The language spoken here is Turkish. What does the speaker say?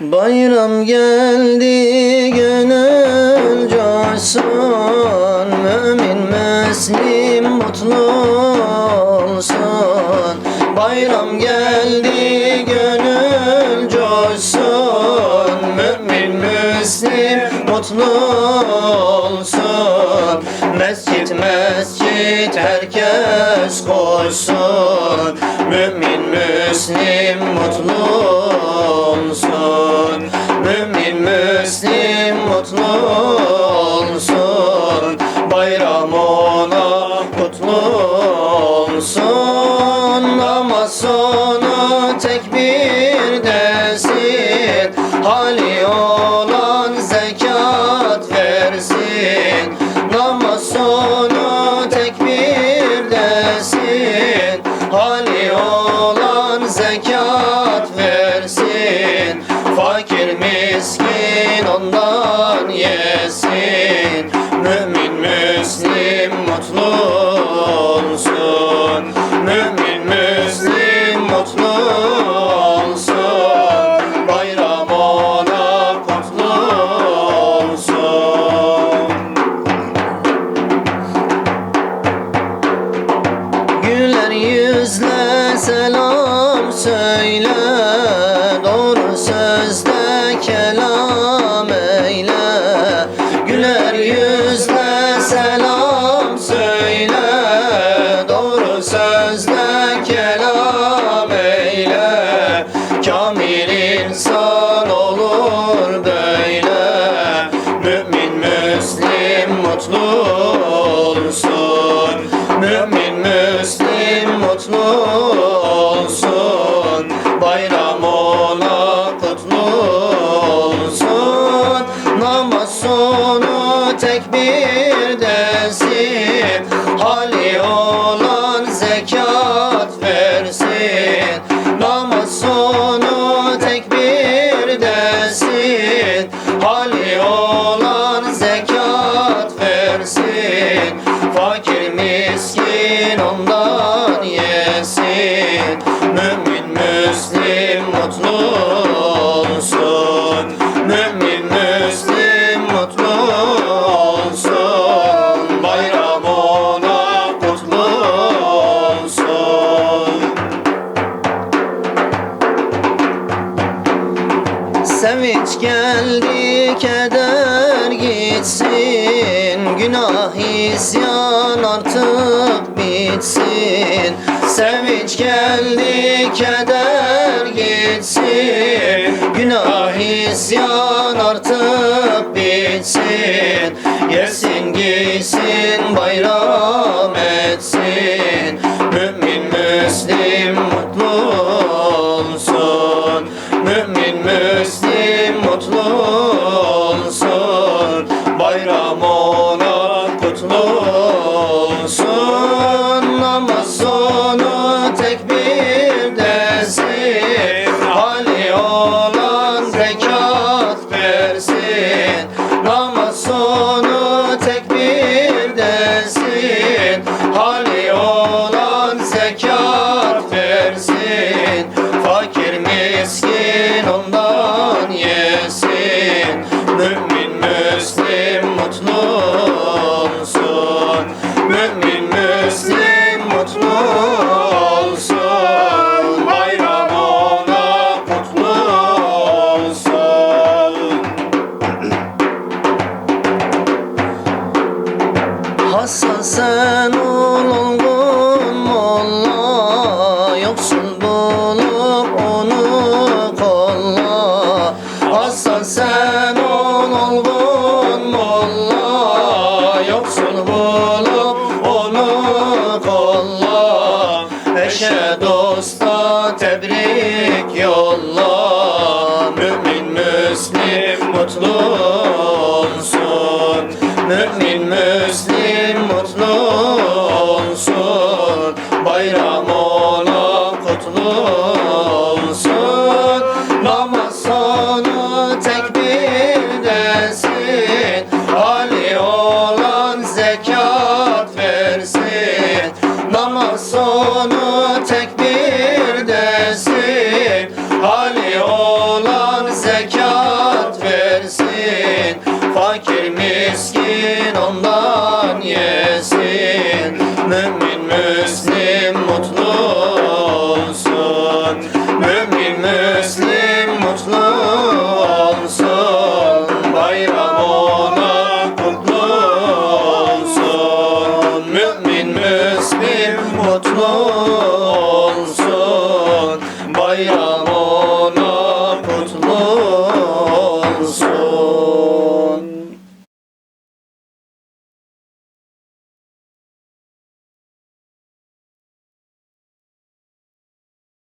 Bayram geldi gönül coşsun. Mümin Müslim mutlu olsun. Bayram geldi gönül coşsun. Mümin Müslim mutlu olsun. Mescit mescit herkes koşsun. Mümin Müslim mutlu olsun Mümin Müslim mutlu olsun Bayram ona kutlu olsun Fakir miskin ondan yesin. Mümin Müslim mutlu olsun. Mümin Müslim mutlu olsun. Bayram ona kutlu olsun. Güler yüzle selam söyle Kamil insan olur böyle. Mümin Müslim mutlu olsun. Mümin Müslim mutlu olsun. Bayram ona kutlu olsun. Namaz sonu tekbir desin. Hali olan Mümin Müslim mutlu olsun. Mümin Müslim mutlu olsun. Bayram ona kutlu olsun. Sevinç geldi, keder gitsin. Günah isyan artık bitsin. Sevinç geldi, keder gitsin. Günah isyan artık bitsin. Yesin giysin bayram etsin. Mümin Müslim mutlu olsun. Mümin Müslim mutlu olsun. Bayram ona kutlu olsun Hasan sen ol olgun molla. Yoksun bulup onu kolla. Hasan sen ol olgun molla. Yoksun bulup onu kolla. Eşe dosta tebrik yolla. Mümin Müslim mutlu olsun. Mümin Müslim mutlu mümin mutlu mutlu olsun. Bayram ona kutlu olsun. Mümin Müslim mutlu olsun. Bayram ona kutlu olsun.